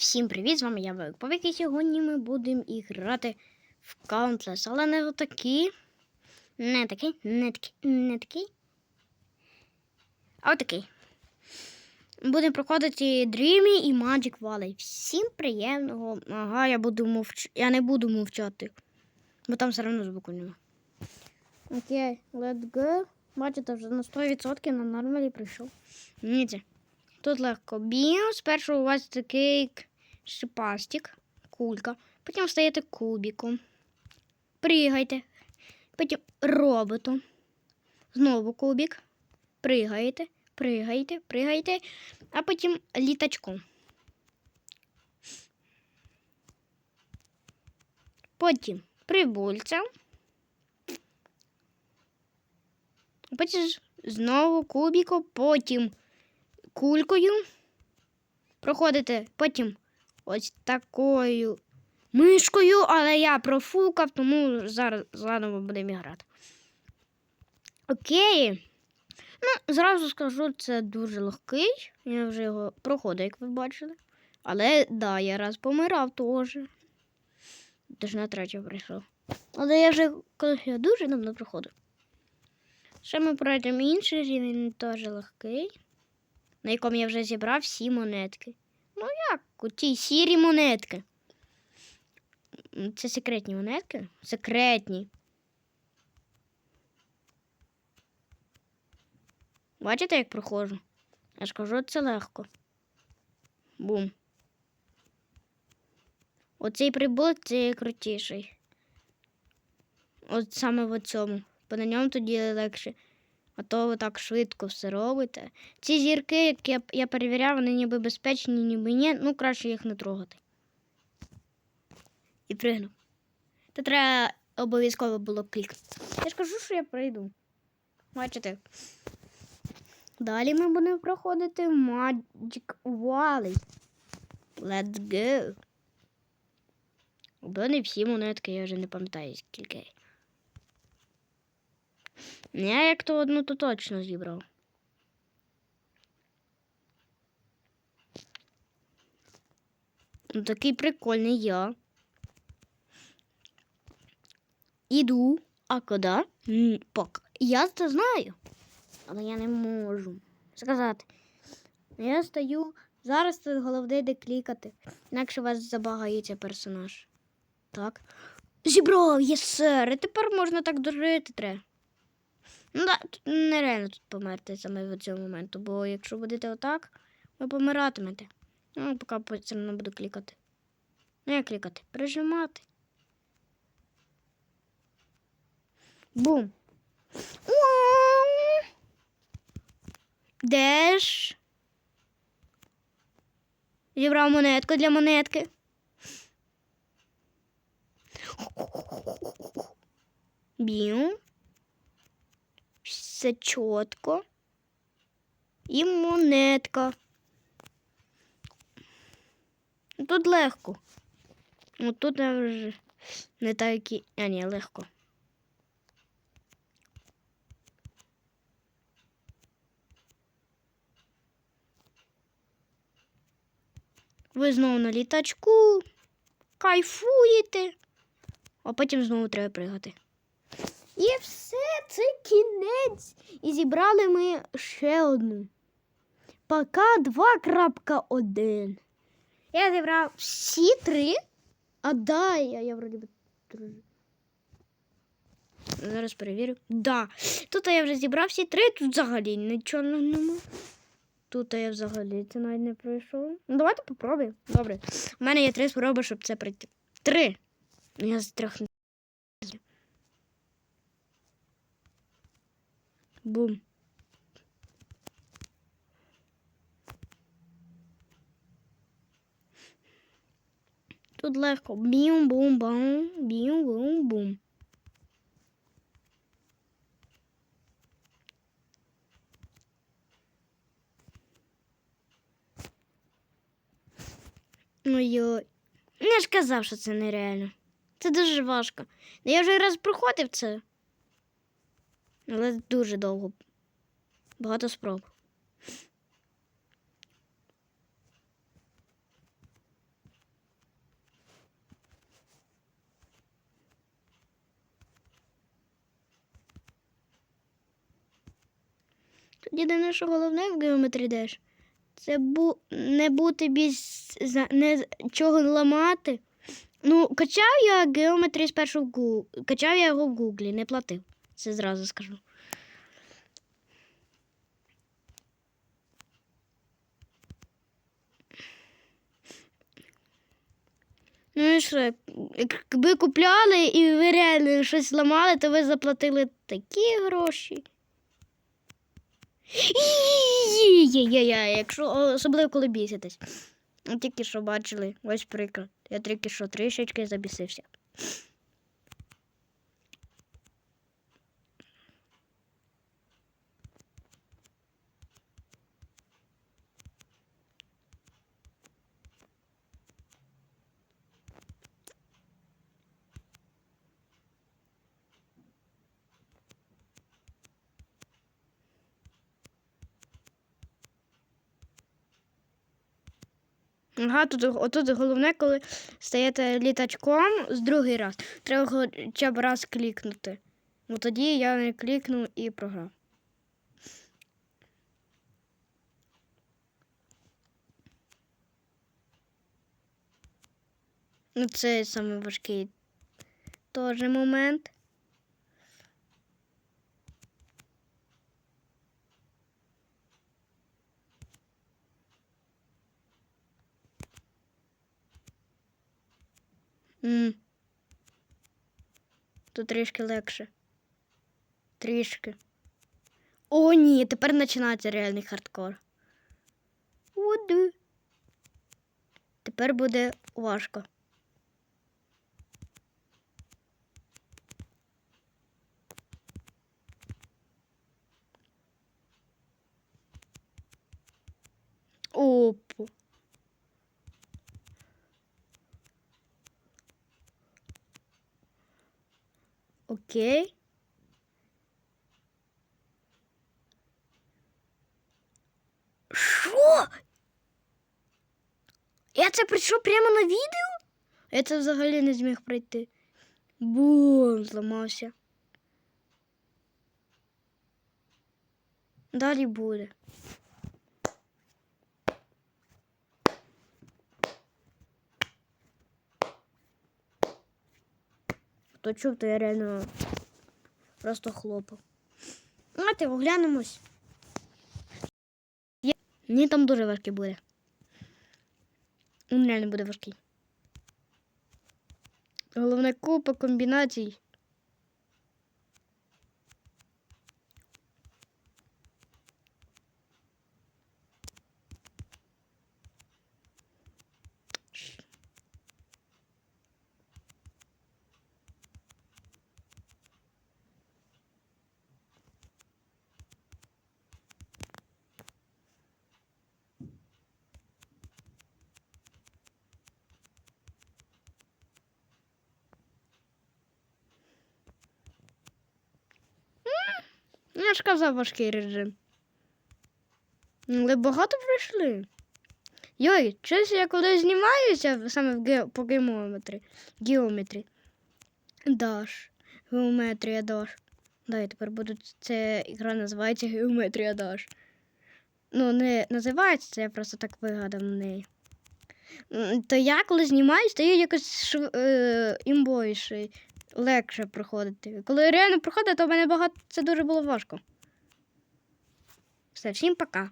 Всім привіт! З вами я Велик і сьогодні ми будемо грати в Countless, але не отакі. Не такий, не такий, не такий. А отакий. Будемо проходити Dreamy і Magic Valley. Всім приємного. Ага, я буду мовч... Я не буду мовчати. Бо там все одно звуку нема. Окей, let's go. Бачите, вже на 100% на нормалі прийшов. Дивіться. Тут легко б'ємо. Спершу у вас такий шипастик, кулька. Потім стаєте кубиком. Пригайте. Потім роботом. Знову кубик. Пригаєте, пригаєте, пригаєте, а потім літачком. Потім прибульцем. Потім знову кубиком, потім кулькою. Проходите потім ось такою мишкою, але я профукав, тому зараз заново будемо грати. Окей. Ну, зразу скажу, це дуже легкий. Я вже його проходив, як ви бачили. Але да, я раз помирав теж. Тож на третє прийшов. Але я вже колись я дуже давно проходив. Ще ми пройдемо інший рівень, теж легкий на якому я вже зібрав всі монетки. У тій сірі монетки. Це секретні монетки? Секретні. Бачите, як проходжу? Я ж кажу, це легко. Бум. Оцей прибул це крутіший. От саме в цьому. Бо на ньому тоді легше. А то ви так швидко все робите. Ці зірки, які я, я перевіряв, вони ніби безпечні, ніби ні. Ну, краще їх не трогати. І пригнув. Та треба обов'язково було клікати. Я ж кажу, що я прийду. Бачите. Далі ми будемо проходити Magic Valley. Let's go. Бо всі монетки, я вже не пам'ятаю скільки. Я як то одну то точно зібрав. Ну, Такий прикольний я. Іду. А куди? Пок. Я це знаю. Але я не можу сказати. Я стою. Зараз тут головне де клікати. Інакше у вас забагається персонаж. Так. Зібрав, є сер. І тепер можна так дожити треба. Ну да, нереально тут померти саме в цьому моменту, бо якщо будете отак, ви помиратимете. Ну, поки все одно буду клікати. Ну, як клікати? Прижимати. Бум. Де ж? Зібрав монетку для монетки. Бім все чітко. І монетка. Тут легко. Ну тут вже не так і. А, ні, легко. Ви знову на літачку, кайфуєте, а потім знову треба пригати. І все, це кінець. І зібрали ми ще одну. Пока 2.1. Я зібрав всі три. А да, я, я вроді би. Зараз перевірю. Да. Тут я вже зібрав всі три, тут взагалі нічого нема. Тут я взагалі це навіть не пройшов. Ну, давайте попробуємо. Добре. У мене є три спроби, щоб це пройти. Три. Я з трьох не. Бум. Тут легко. Бім-бум-бум, бім-бум-бум. Ой-ой. Я ж казав, що це нереально. Це дуже важко. Ну, Я вже раз проходив це. Але дуже довго. Багато спроб. Єдине, що головне в геометрі деш, це бу... не бути без не чого ламати. Ну, качав я геометрі спершу в Гуглі, качав я його в Гуглі, не платив. Це зразу скажу. Ну і що, якби купляли і ви реально щось ламали, то ви заплатили такі гроші. Є-є-є, якщо особливо коли біситесь. Тільки що бачили, ось приклад. Я тільки що трішечки забісився. Ага, тут отут головне, коли стаєте літачком з другий раз. Треба хоча б раз клікнути. Ну тоді я не клікнув і програв. Ну, це важкий теж момент. М. Тут трішки легше. Трішки. О, ні, тепер починається реальний хардкор. Уду. Тепер буде важко. Опу. Окей. Що? Я це прийшов прямо на відео? Я це взагалі не зміг пройти. Бум, зламався. Далі буде. Хто чув, то я реально просто хлопав. Давайте оглянемось. Я... Ні, там дуже важкий буде. Він реально буде важкий. Головне купа комбінацій. Я ж казав важкий режим. Але багато пройшли. Йой, щось я коли знімаюся саме в ге... по геометрі. Геометрі. Даш. Геометрія Даш. Да, я тепер буду. Це ігра називається Геометрія Даш. Ну, не називається, це я просто так вигадав на неї. То я коли знімаюсь, то я якось шв... е... імбовіше, легше проходити. Коли реально проходить, то в мене багато це дуже було важко. Все, всім пока.